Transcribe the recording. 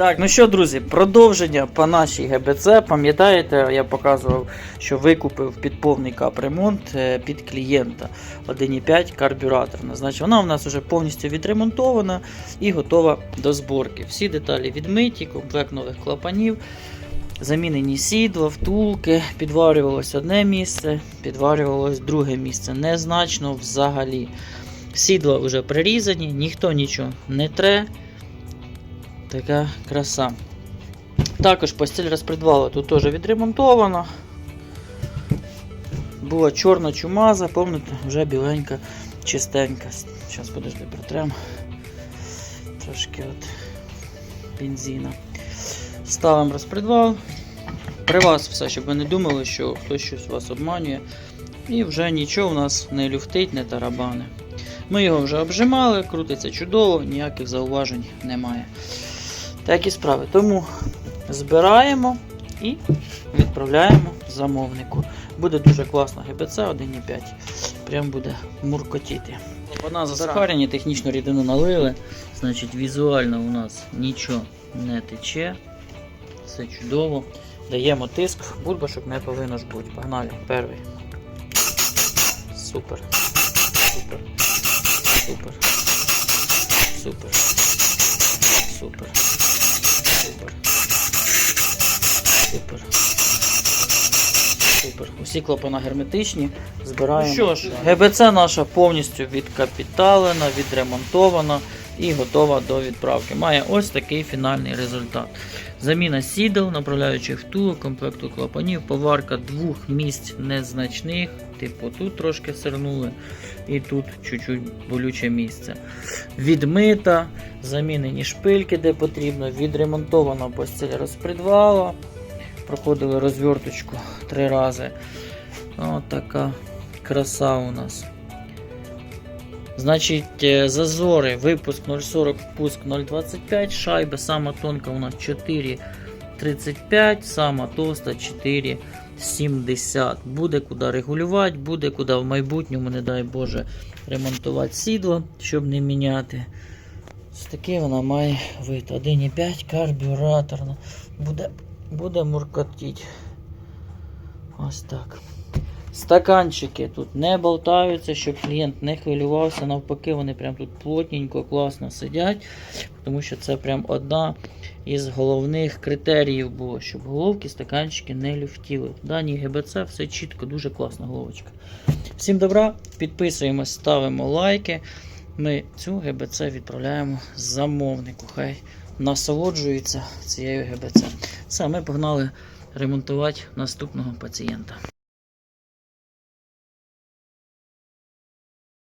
Так, ну що, друзі, продовження по нашій ГБЦ. Пам'ятаєте, я показував, що викупив під повний капремонт е, під клієнта 1,5 карбюраторна. Значить, вона у нас вже повністю відремонтована і готова до зборки. Всі деталі відмиті, комплект нових клапанів. Замінені сідла, втулки, підварювалось одне місце, підварювалось друге місце. Незначно взагалі. Сідла вже прирізані, ніхто нічого не тре. Така краса. Також постіль розпредвала тут теж відремонтована. Була чорна чумаза, пам'ятаєте, вже біленька, чистенька. Зараз подожди, протрем. Трошки от бензина. Ставимо розпредвал. При вас все, щоб ви не думали, що хтось щось вас обманює. І вже нічого у нас не люфтить, не тарабане. Ми його вже обжимали, крутиться чудово, ніяких зауважень немає. Такі справи. Тому збираємо і відправляємо замовнику. Буде дуже класна ГБЦ 1,5. Прям буде муркотіти. Вона засахарені, технічну рідину налили. Значить, візуально у нас нічого не тече. Все чудово. Даємо тиск, бульбашок не повинно ж бути. Погнали. Перший. Супер. Супер. Супер. Супер. Супер. Супер. Супер. Усі клапана герметичні. Збираємо. Ну що ж, ГБЦ наша повністю відкапіталена, відремонтована і готова до відправки. Має ось такий фінальний результат. Заміна сідел, направляючих втулок, комплекту клапанів, поварка двох місць незначних. Типу тут трошки сирнули і тут чуть-чуть болюче місце. Відмита, замінені шпильки, де потрібно, відремонтована постіль розпредвала. Проходили розверточку три рази. Ось така краса у нас. Значить, е, зазори, випуск 0,40, пуск 0,25, шайба, сама тонка у нас 4,35, сама товста 4,70. Буде куди регулювати, буде куди в майбутньому, не дай Боже, ремонтувати сідло, щоб не міняти. Ось таке вона має вид. 1,5 карбюраторна. Буде, буде муркотіть. Ось так. Стаканчики тут не болтаються, щоб клієнт не хвилювався. Навпаки, вони прям тут плотненько, класно сидять, тому що це прям одна із головних критеріїв було, щоб головки стаканчики не люфтіли. В даній ГБЦ все чітко, дуже класна головочка. Всім добра, підписуємось, ставимо лайки. Ми цю ГБЦ відправляємо замовнику. Хай насолоджується цією ГБЦ. Все, ми погнали ремонтувати наступного пацієнта.